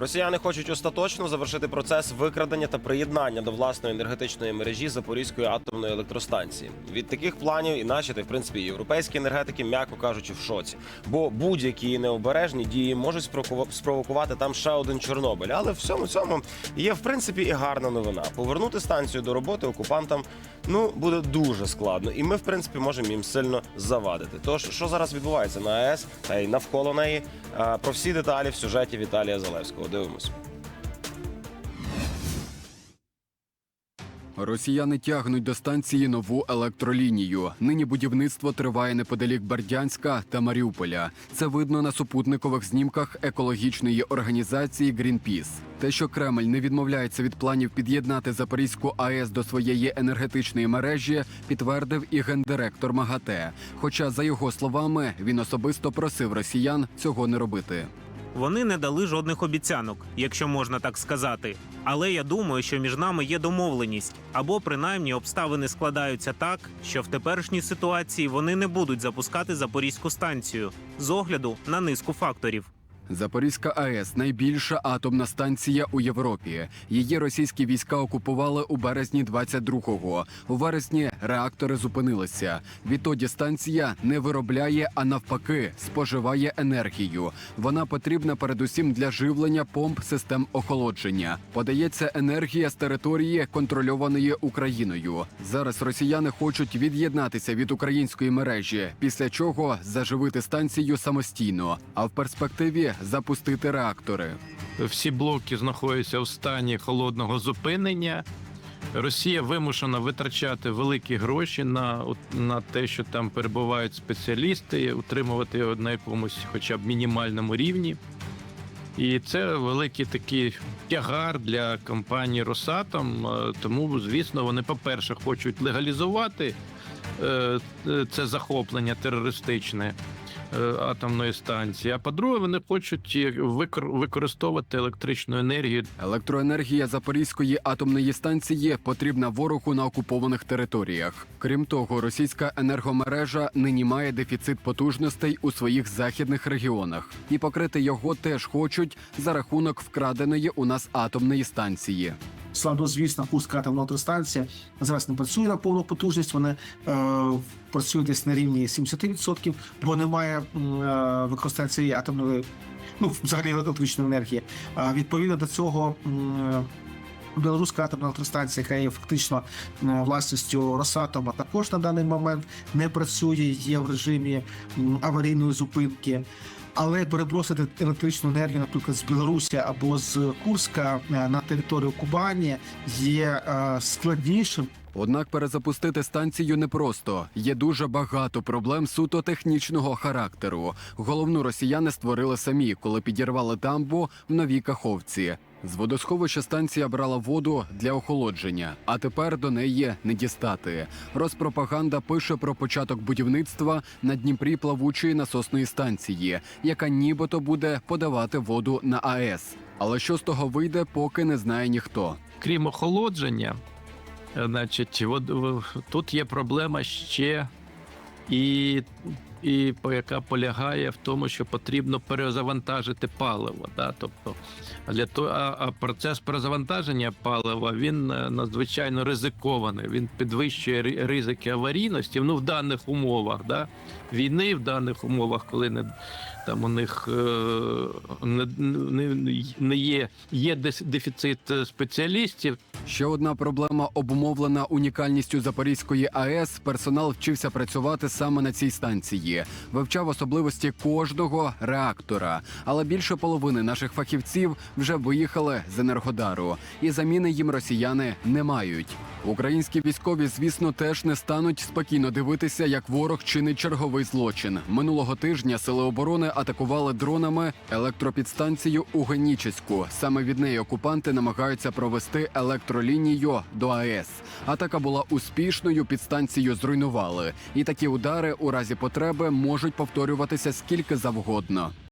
Росіяни хочуть остаточно завершити процес викрадення та приєднання до власної енергетичної мережі Запорізької атомної електростанції. Від таких планів і наші, та в принципі європейські енергетики, м'яко кажучи, в шоці. Бо будь-які необережні дії можуть спровоку- спровокувати там ще один Чорнобиль. Але в всьому цьому є в принципі і гарна новина. Повернути станцію до роботи окупантам ну буде дуже складно, і ми, в принципі, можемо їм сильно завадити. Тож, що зараз відбувається на АЕС та й навколо неї, про всі деталі в сюжеті Віталія Залевського. Дивимось. Росіяни тягнуть до станції нову електролінію. Нині будівництво триває неподалік Бердянська та Маріуполя. Це видно на супутникових знімках екологічної організації Greenpeace. Те, що Кремль не відмовляється від планів під'єднати Запорізьку АЕС до своєї енергетичної мережі, підтвердив і гендиректор МАГАТЕ. Хоча, за його словами, він особисто просив росіян цього не робити. Вони не дали жодних обіцянок, якщо можна так сказати. Але я думаю, що між нами є домовленість, або принаймні обставини складаються так, що в теперішній ситуації вони не будуть запускати запорізьку станцію з огляду на низку факторів. Запорізька АЕС найбільша атомна станція у Європі. Її російські війська окупували у березні 22-го. У вересні реактори зупинилися. Відтоді станція не виробляє, а навпаки, споживає енергію. Вона потрібна передусім для живлення помп систем охолодження. Подається енергія з території, контрольованої Україною. Зараз росіяни хочуть від'єднатися від української мережі, після чого заживити станцію самостійно, а в перспективі запустити реактори. всі блоки знаходяться в стані холодного зупинення. Росія вимушена витрачати великі гроші на, на те, що там перебувають спеціалісти, утримувати його на якомусь хоча б мінімальному рівні. І це великий такий тягар для компанії Росатом. Е, Тому, звісно, вони, по-перше, хочуть легалізувати е, е, це захоплення терористичне атомної станції. А по-друге, вони хочуть е, використовувати електричну енергію Електроенергія Запорізької атомної станції потрібна ворогу на окупованих територіях. Крім того, російська енергомережа нині має дефіцит потужностей у своїх західних регіонах, і покрити його теж хочуть за рахунок вкраденої у нас атомної станції. Славнозвісна пуска атомна електростанція зараз не працює на повну потужність. Вони е, працюють десь на рівні 70%, бо немає е, використання цієї атомної, ну взагалі електричної енергії. Е, відповідно до цього. м, Білоруська атомна електростанція, яка є фактично власністю Росатома, також на даний момент не працює, є в режимі аварійної зупинки. Але перебросити електричну енергію, наприклад, з Білорусі або з Курська е, на територію Кубані є е, складнішим. Однак перезапустити станцію непросто. Є дуже багато проблем суто технічного характеру. Головну росіяни створили самі, коли підірвали дамбу в новій каховці. З водосховища станція брала воду для охолодження, а тепер до неї не дістати. Розпропаганда пише про початок будівництва на Дніпрі плавучої насосної станції, яка нібито буде подавати воду на АЕС. Але що з того вийде, поки не знає ніхто. крім охолодження, значить, от, тут є проблема ще і, і яка полягає в тому, що потрібно перезавантажити паливо. Да? Тобто, для того, а, а процес перезавантаження палива він е, надзвичайно ризикований. Він підвищує ризики аварійності. Ну, в даних умовах, да? війни, в даних умовах, коли не там у них е, не, не, не є, є дефіцит е, спеціалістів, Ще одна проблема обумовлена унікальністю Запорізької АЕС. Персонал вчився працювати саме на цій станції, вивчав особливості кожного реактора. Але більше половини наших фахівців вже виїхали з енергодару, і заміни їм росіяни не мають. Українські військові, звісно, теж не стануть спокійно дивитися, як ворог чинить черговий злочин. Минулого тижня сили оборони атакували дронами електропідстанцію у Генічеську. Саме від неї окупанти намагаються провести електролінію до АЕС. Атака була успішною. Підстанцію зруйнували, і такі удари у разі потреби можуть повторюватися скільки завгодно.